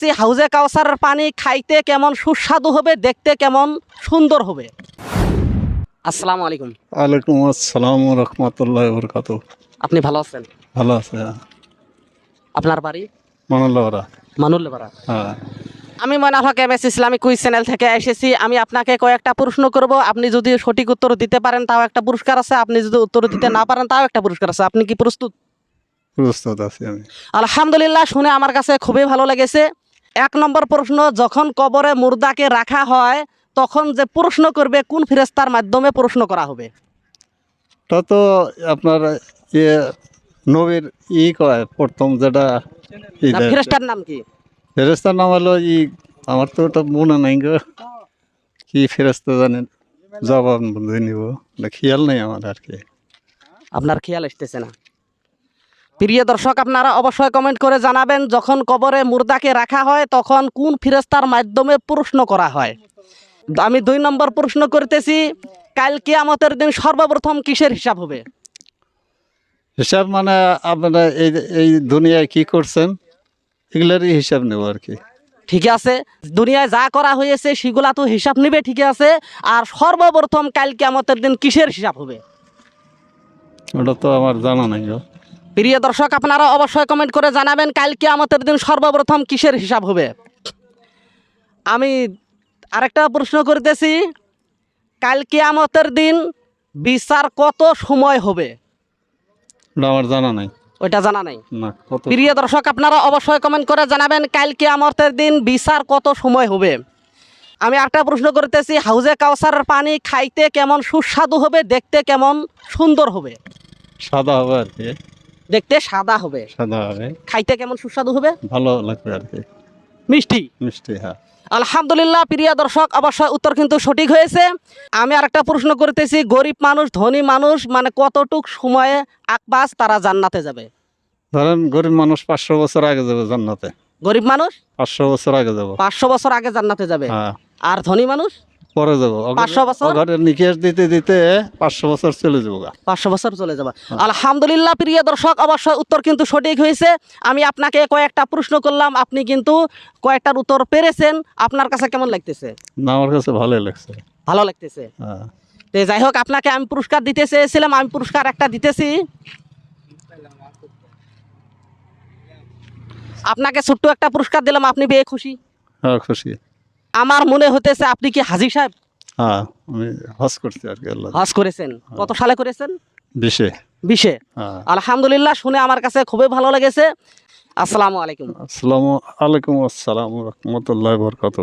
যে হাউজে কাউসারের পানি খাইতে কেমন সুস্বাদু হবে দেখতে কেমন সুন্দর হবে। আসসালামু আলাইকুম। ওয়ালাইকুম আসসালাম রহমতুল্লাহ বরকাত আপনি ভালো আছেন? ভালো আছে আপনার বাড়ি? মানাল্লাহরা মানুল্যপাড়া হ্যাঁ। আমি Moinal Haque M S Islamic quiz channel থেকে এসেছি। আমি আপনাকে কয়েকটা প্রশ্ন করব। আপনি যদি সঠিক উত্তর দিতে পারেন তাও একটা পুরস্কার আছে। আপনি যদি উত্তর দিতে না পারেন তাও একটা পুরস্কার আছে। আপনি কি প্রস্তুত? প্রস্তুত আছি আমি। আলহামদুলিল্লাহ শুনে আমার কাছে খুবই ভালো লেগেছে। এক নম্বর প্রশ্ন যখন কবরে মুর্দাকে রাখা হয় তখন যে প্রশ্ন করবে কোন ফেরেস্তার মাধ্যমে প্রশ্ন করা হবে? তা তো আপনার ইয়ে নবীর ই কয় প্রথম যেটা ফেরেস্তার নাম কি? ফেরেস্তার নাম হলো ই আমার তো ওটা মনে নাই গো। কি ফেরেস্তা জানেন জবাব নিব খেয়াল নেই আমার আর কি। আপনার খেয়াল আসতেছে না। প্রিয় দর্শক আপনারা অবশ্যই কমেন্ট করে জানাবেন যখন কবরে মুর্দাকে রাখা হয় তখন কোন ফিরেস্তার মাধ্যমে প্রশ্ন করা হয়। আমি দুই নম্বর প্রশ্ন করতেছি কাল কিয়ামতের দিন সর্বপ্রথম কিসের হিসাব হবে? হিসাব মানে আপনারা এই এই দুনিয়ায় কি করছেন এগুলারই হিসাব নেব আর কি। ঠিক আছে দুনিয়ায় যা করা হয়েছে সেগুলা তো হিসাব নিবে ঠিক আছে। আর সর্বপ্রথম কাল কিয়ামতের দিন কিসের হিসাব হবে? ওটা তো আমার জানা নাই প্রিয় দর্শক আপনারা অবশ্যই কমেন্ট করে জানাবেন কাল কিয়ামতের দিন সর্বপ্রথম কিসের হিসাব হবে। আমি আরেকটা প্রশ্ন করতেছি কাল কিয়ামতের দিন বিচার কত সময় হবে? আমার জানা নাই। ওইটা জানা নাই? প্রিয় দর্শক আপনারা অবশ্যই কমেন্ট করে জানাবেন কাল কিয়ামতের দিন বিচার কত সময় হবে। আমি একটা প্রশ্ন করতেছি হাউজে কাউসারের পানি খাইতে কেমন সুস্বাদু হবে দেখতে কেমন সুন্দর হবে? সাদা হবে আর কি। দেখতে সাদা হবে। সাদা হবে। খাইতে কেমন সুস্বাদু হবে? ভালো লাগবে আর কি। মিষ্টি? মিষ্টি হ্যাঁ। আলহামদুলিল্লাহ প্রিয় দর্শক অবশ্যই উত্তর কিন্তু সঠিক হয়েছে। আমি আরেকটা প্রশ্ন করতেছি গরিব মানুষ ধনী মানুষ মানে কতটুক সময়ে আকবাস তারা জান্নাতে যাবে? ধরেন গরিব মানুষ পাঁচশো বছর আগে যাবে জান্নাতে। গরিব মানুষ? পাঁচশো বছর আগে যাব। পাঁচশো বছর আগে জান্নাতে যাবে। হ্যাঁ। আর ধনী মানুষ? পরে যাব। 500 বছর? নিকেশ দিতে দিতে পাঁচশো বছর চলে যাব পাঁচশো বছর চলে যাবে। আলহামদুলিল্লাহ প্রিয় দর্শক অবশ্যই উত্তর কিন্তু সঠিক হয়েছে। আমি আপনাকে কয়েকটা প্রশ্ন করলাম আপনি কিন্তু কয়েকটার উত্তর পেরেছেন। আপনার কাছে কেমন লাগতেছে? না আমার কাছে ভালোই লাগছে। ভালো লাগতেছে? হ্যাঁ। তো যাই হোক আপনাকে আমি পুরস্কার দিতে চেয়েছিলাম আমি পুরস্কার একটা দিতেছি। আপনাকে ছোট্ট একটা পুরস্কার দিলাম আপনি পেয়ে খুশি। হ্যাঁ খুশি। আমার মনে হতেছে আপনি কি হাজির সাহেব? হ্যাঁ আমি হজ করছি আর কি আল্লাহ হজ করেছেন। কত সালে করেছেন? বিশে। বিশে। হ্যাঁ। আলহামদুলিল্লাহ শুনে আমার কাছে খুবই ভালো লেগেছে। আসসালামু আলাইকুম। আসসালামু আলাইকুম আসসালাম রহমতুল্লাহ বরকাত